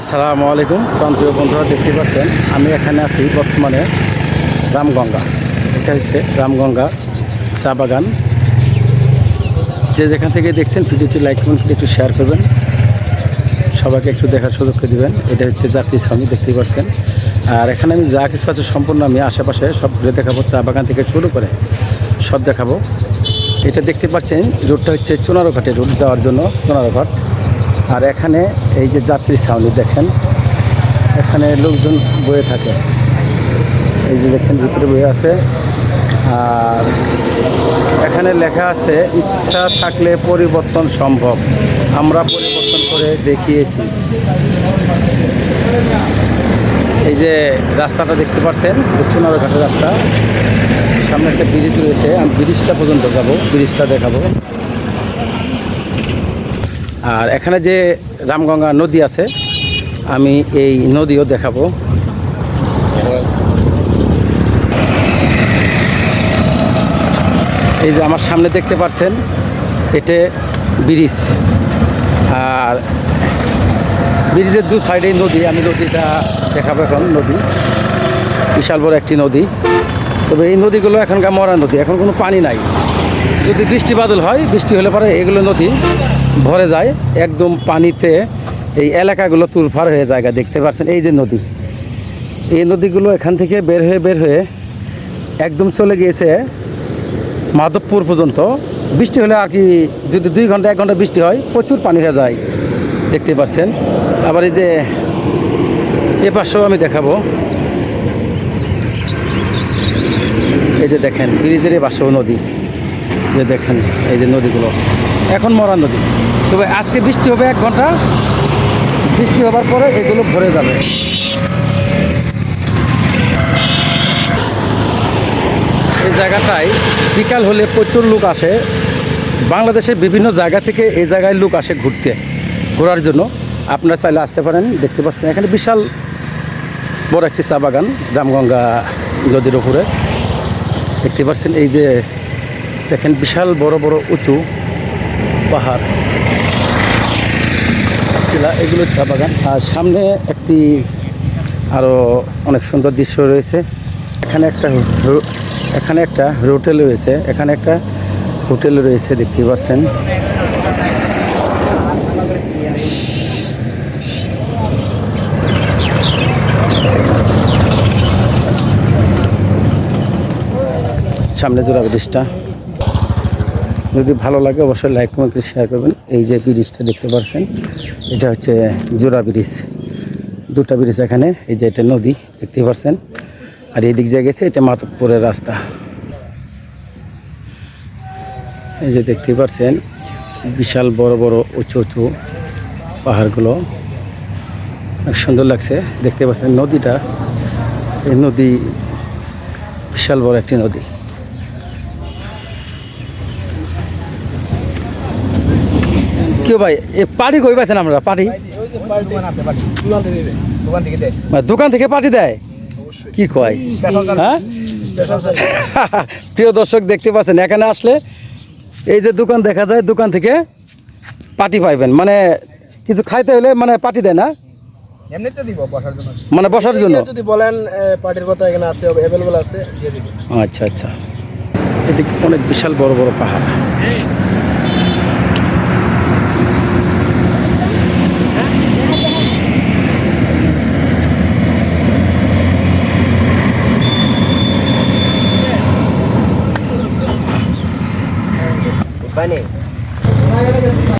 আসসালামু আলাইকুম প্রান্তীয় বন্ধুরা, দেখতে পাচ্ছেন, আমি এখানে আছি বর্তমানে রামগঙ্গা। এটা হচ্ছে রামগঙ্গা চা বাগান। যে যেখান থেকে দেখছেন, ভিডিওটি লাইক করুন, একটু শেয়ার করবেন। সবাইকে একটু দেখার সুযোগ করে দেবেন। এটা হচ্ছে জাতীয় স্বামী দেখতে পাচ্ছেন। আর এখানে আমি যা কিছু আছে সম্পূর্ণ আমি আশেপাশে সব ঘুরে দেখাবো, চা বাগান থেকে শুরু করে সব দেখাবো। এটা দেখতে পাচ্ছেন, রোডটা হচ্ছে চুনারোঘাটে রোড যাওয়ার জন্য, চুনারোঘাট। আর এখানে এই যে যাত্রী ছাউনি দেখেন, এখানে লোকজন বয়ে থাকে। এই যে দেখছেন ভিতরে বয়ে আছে। আর এখানে লেখা আছে, ইচ্ছা থাকলে পরিবর্তন সম্ভব। আমরা পরিবর্তন করে দেখিয়েছি। এই যে রাস্তাটা দেখতে পাচ্ছেন চুনারো ঘাটের রাস্তা। সামনে একটা ব্রিজ রয়েছে। আমি ব্রিজটা পর্যন্ত যাব ব্রিজটা দেখাবো। আর এখানে যে রামগঙ্গা নদী আছে, আমি এই নদীও দেখাবো। এই যে আমার সামনে দেখতে পাচ্ছেন, এটা ব্রিজ। আর ব্রিজের দু সাইডে নদী, আমি নদীটা দেখাবো এখন, নদী। বিশাল বড় একটি নদী। তবে এই নদীগুলো এখনকার মরা নদী, এখন কোনো পানি নাই। যদি বৃষ্টি বাদল হয়, বৃষ্টি হলে পরে এগুলো নদী। ভরে যায়, একদম পানিতে এই এলাকাগুলো তুলফার হয়ে জায়গা দেখতে পাচ্ছেন এই যে নদী। এই নদীগুলো এখান থেকে বের হয়ে বের হয়ে একদম চলে গিয়েছে মাধবপুর পর্যন্ত। বৃষ্টি হলে আর কি যদি দুই ঘণ্টা, এক ঘণ্টা বৃষ্টি হয়, প্রচুর পানি হয়ে যায়, দেখতে পাচ্ছেন আবার এই যে এ পাশেও আমি দেখাবো। এই যে দেখেন, ব্রিজের এ পাশেও নদী। যে দেখেন, এই যে নদীগুলো। এখন মরা নদী। তবে আজকে বৃষ্টি হবে এক ঘণ্টা। বৃষ্টি হবার পরে এগুলো ভরে যাবে। এই জায়গাটায় বিকাল হলে প্রচুর লোক আসে। বাংলাদেশের বিভিন্ন জায়গা থেকে এই জায়গায় লোক আসে ঘুরতে, ঘোরার জন্য। আপনারা চাইলে আসতে পারেন, দেখতে পাচ্ছেন এখানে বিশাল বড় একটি চা বাগান, রামগঙ্গা নদীর উপরে। দেখতে পাচ্ছেন এই যে, দেখেন বিশাল বড় বড় উঁচু পাহাড়। এগুলো চা বাগান। আর সামনে একটি আরও অনেক সুন্দর দৃশ্য রয়েছে। এখানে একটা এখানে একটা হোটেল রয়েছে। এখানে একটা হোটেল রয়েছে, দেখতে পাচ্ছেন। সামনে জোড়া ব্রিজটা। যদি ভালো লাগে অবশ্যই লাইক কমেন্ট করে শেয়ার করবেন। এই যে ব্রিজটা দেখতে পাচ্ছেন এটা হচ্ছে জোড়া ব্রিজ। দুটা ব্রিজ এখানে, এই যে এটা নদী, দেখতে পাচ্ছেন আর এই দিক দিয়ে গেছে, এটা মাতপুরের রাস্তা। এই যে দেখতে পাচ্ছেন বিশাল বড় বড় উঁচু উঁচু পাহাড়গুলো। অনেক সুন্দর লাগছে, দেখতে পাচ্ছেন নদীটা। এই নদী বিশাল বড় একটি নদী। কেউ ভাই এ পাটি কই পাইছেন আমরা পাটি মানে দোকান থেকে পাটি দেয়? কি কয়? হ্যাঁ? প্রিয় দর্শক দেখতে পাচ্ছেন এখানে আসলে এই যে দোকান দেখা যায় দোকান থেকে পাটি পাইবেন। মানে কিছু খাইতে হলে মানে পাটি দেয় না? মানে বসার জন্য? যদি বলেন পার্টির কথা এখানে আছে অ্যাভেলেবল আছে দিয়ে আচ্ছা আচ্ছা। এদিকে অনেক বিশাল বড় বড় পাহাড়। মানে